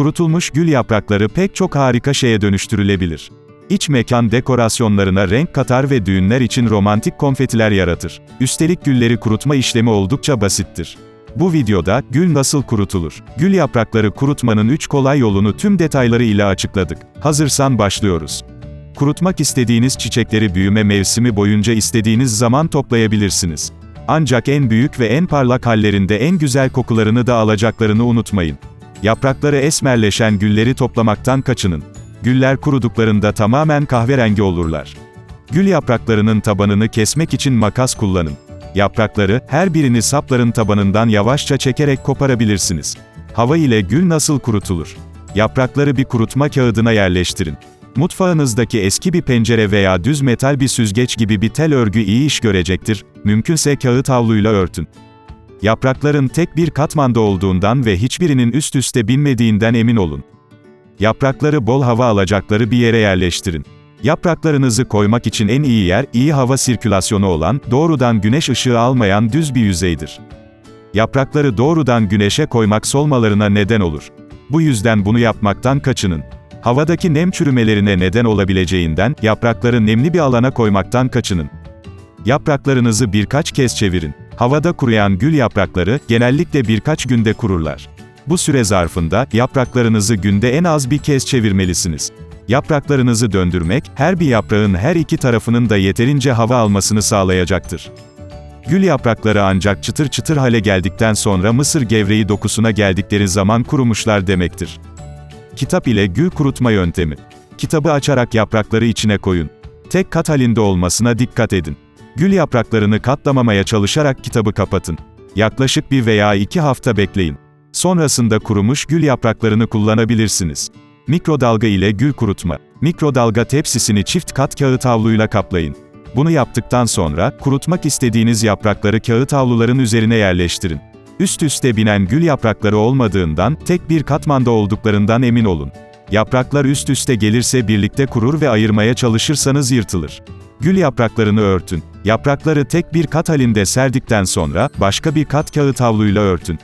Kurutulmuş gül yaprakları pek çok harika şeye dönüştürülebilir. İç mekan dekorasyonlarına renk katar ve düğünler için romantik konfetiler yaratır. Üstelik gülleri kurutma işlemi oldukça basittir. Bu videoda, gül nasıl kurutulur? Gül yaprakları kurutmanın 3 kolay yolunu tüm detayları ile açıkladık. Hazırsan başlıyoruz. Kurutmak istediğiniz çiçekleri büyüme mevsimi boyunca istediğiniz zaman toplayabilirsiniz. Ancak en büyük ve en parlak hallerinde en güzel kokularını da alacaklarını unutmayın. Yaprakları esmerleşen gülleri toplamaktan kaçının. Güller kuruduklarında tamamen kahverengi olurlar. Gül yapraklarının tabanını kesmek için makas kullanın. Yaprakları, her birini sapların tabanından yavaşça çekerek koparabilirsiniz. Hava ile gül nasıl kurutulur? Yaprakları bir kurutma kağıdına yerleştirin. Mutfağınızdaki eski bir pencere veya düz metal bir süzgeç gibi bir tel örgü iyi iş görecektir, mümkünse kağıt havluyla örtün. Yaprakların tek bir katmanda olduğundan ve hiçbirinin üst üste binmediğinden emin olun. Yaprakları bol hava alacakları bir yere yerleştirin. Yapraklarınızı koymak için en iyi yer, iyi hava sirkülasyonu olan, doğrudan güneş ışığı almayan düz bir yüzeydir. Yaprakları doğrudan güneşe koymak solmalarına neden olur. Bu yüzden bunu yapmaktan kaçının. Havadaki nem çürümelerine neden olabileceğinden, yaprakları nemli bir alana koymaktan kaçının. Yapraklarınızı birkaç kez çevirin. Havada kuruyan gül yaprakları, genellikle birkaç günde kururlar. Bu süre zarfında, yapraklarınızı günde en az bir kez çevirmelisiniz. Yapraklarınızı döndürmek, her bir yaprağın her iki tarafının da yeterince hava almasını sağlayacaktır. Gül yaprakları ancak çıtır çıtır hale geldikten sonra mısır gevreği dokusuna geldikleri zaman kurumuşlar demektir. Kitap ile gül kurutma yöntemi. Kitabı açarak yaprakları içine koyun. Tek kat halinde olmasına dikkat edin. Gül yapraklarını katlamamaya çalışarak kitabı kapatın. Yaklaşık bir veya iki hafta bekleyin. Sonrasında kurumuş gül yapraklarını kullanabilirsiniz. Mikrodalga ile gül kurutma. Mikrodalga tepsisini çift kat kağıt havluyla kaplayın. Bunu yaptıktan sonra, kurutmak istediğiniz yaprakları kağıt havluların üzerine yerleştirin. Üst üste binen gül yaprakları olmadığından, tek bir katmanda olduklarından emin olun. Yapraklar üst üste gelirse birlikte kurur ve ayırmaya çalışırsanız yırtılır. Gül yapraklarını örtün. Yaprakları tek bir kat halinde serdikten sonra, başka bir kat kağıt havluyla örtün.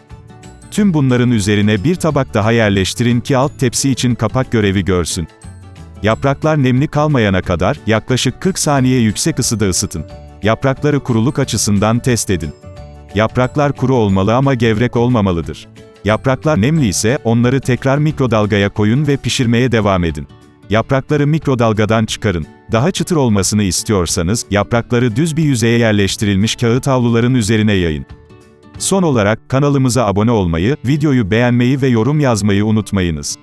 Tüm bunların üzerine bir tabak daha yerleştirin ki alt tepsi için kapak görevi görsün. Yapraklar nemli kalmayana kadar, yaklaşık 40 saniye yüksek ısıda ısıtın. Yaprakları kuruluk açısından test edin. Yapraklar kuru olmalı ama gevrek olmamalıdır. Yapraklar nemli ise, onları tekrar mikrodalgaya koyun ve pişirmeye devam edin. Yaprakları mikrodalgadan çıkarın. Daha çıtır olmasını istiyorsanız, yaprakları düz bir yüzeye yerleştirilmiş kağıt havluların üzerine yayın. Son olarak, kanalımıza abone olmayı, videoyu beğenmeyi ve yorum yazmayı unutmayınız.